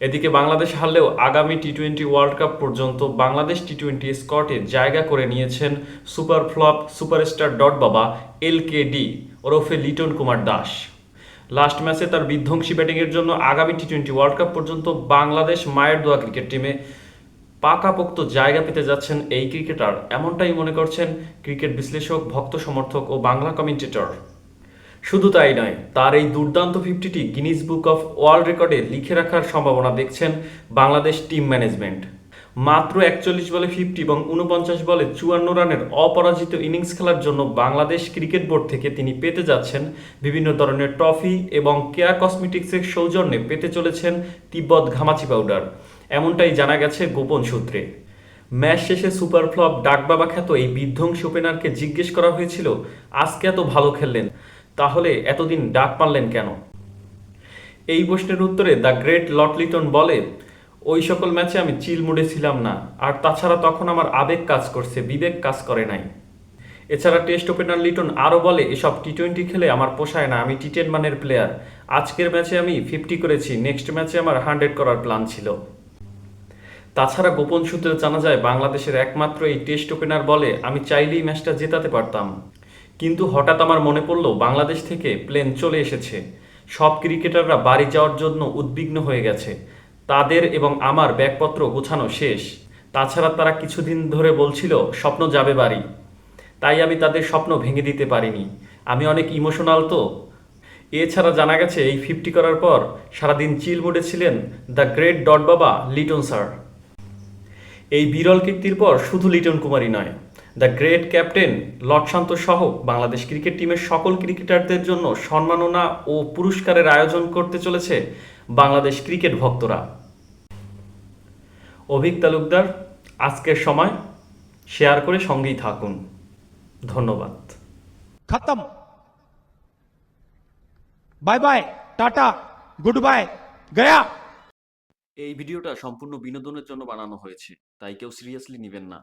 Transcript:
এদিকে বাংলাদেশ হারলেও আগামী T twenty world cup পর্যন্ত বাংলাদেশ টি টোয়েন্টি স্কটে জায়গা করে নিয়েছেন সুপার ফ্লপ সুপারস্টার ডট বাবা এল কে ডি ওরফে লিটন কুমার দাস। লাস্ট ম্যাচে তার বিধ্বংসী ব্যাটিংয়ের জন্য আগামী টি টোয়েন্টি ওয়ার্ল্ড কাপ পর্যন্ত বাংলাদেশ মায়ের দোয়া ক্রিকেট টিমে পাকাপোক্ত জায়গা পেতে যাচ্ছেন এই ক্রিকেটার, এমনটাই মনে করছেন ক্রিকেট বিশ্লেষক, ভক্ত সমর্থক ও বাংলা কমেন্টেটর। শুধু তাই নয়, তার এই দুর্দান্ত ফিফটিটি গিনিস বুক অফ ওয়ার্ল্ড রেকর্ডে লিখে রাখার সম্ভাবনা দেখছেন বাংলাদেশ টিম ম্যানেজমেন্ট মাত্র একচল্লিশ বলে ফিফটি এবং উনপঞ্চাশ বলে চুয়ান্ন রানের অপরাজিত ইনিংস খেলার জন্য বাংলাদেশ ক্রিকেট বোর্ড থেকে তিনি পেতে যাচ্ছেন বিভিন্ন ধরনের ট্রফি এবং কেয়া কসমেটিক্সের সৌজন্যে পেতে চলেছেন তিব্বত ঘামাচি পাউডার। এমনটাই জানা গেছে গোপন সূত্রে। ম্যাচ শেষে সুপার ফ্লপ ডাকবাবা খ্যাত এই বিধ্বংসী ওপেনারকে জিজ্ঞেস করা হয়েছিল, আজকে এত ভালো খেললেন? তাহলে এতদিন ডাক পারলেন কেন? এই প্রশ্নের উত্তরে দ্য গ্রেট লটলিটন বলে, ওই সকল ম্যাচে আমি চিল মুডে ছিলাম না, আর তাছাড়া তখন আমার আবেগ কাজ করছে, বিবেক কাজ করে নাই। এছাড়া টেস্ট ওপেনার লিটন আরও বলে, এসব টি টোয়েন্টি খেলে আমার পোষায় না, আমি টি টেন মানের প্লেয়ার। আজকের ম্যাচে আমি ফিফটি করেছি, নেক্সট ম্যাচে আমার হান্ড্রেড করার প্ল্যান ছিল। তাছাড়া গোপন সূত্রে জানা যায়, বাংলাদেশের একমাত্র এই টেস্ট ওপেনার বলে, আমি চাইলেই ম্যাচটা জেতাতে পারতাম। কিন্তু হঠাৎ আমার মনে পড়ল, বাংলাদেশ থেকে প্লেন চলে এসেছে। সব ক্রিকেটাররা বাড়ি যাওয়ার জন্য উদ্বিগ্ন হয়ে গেছে। তাদের এবং আমার ব্যাগপত্র গোছানো শেষ। তাছাড়া তারা কিছুদিন ধরে বলছিল, স্বপ্ন যাবে বাড়ি। তাই আমি তাদের স্বপ্ন ভেঙে দিতে পারিনি। আমি অনেক ইমোশনাল তো। এছাড়া জানা গেছে, এই ফিফটি করার পর সারাদিন চিল মুডে ছিলেন দ্য গ্রেট ডট বাবা লিটন স্যার এই বিরল কীর্তির পর শুধু লিটন কুমারই নয়। The great captain lord Shanto সহ বাংলাদেশ ক্রিকেট টিমের সকল ক্রিকেটারদের জন্য সম্মাননা ও পুরস্কারের আয়োজন করতে চলেছে বাংলাদেশ ক্রিকেট ভক্তরা। অভিক তালুকদার আজকের সময় শেয়ার করে সঙ্গেই থাকুন। ধন্যবাদ। খতম। Bye bye tata good bye Gaya. এই ভিডিওটা সম্পূর্ণ বিনোদনের জন্য বানানো হয়েছে তাই কেউ সিরিয়াসলি নেবেন না।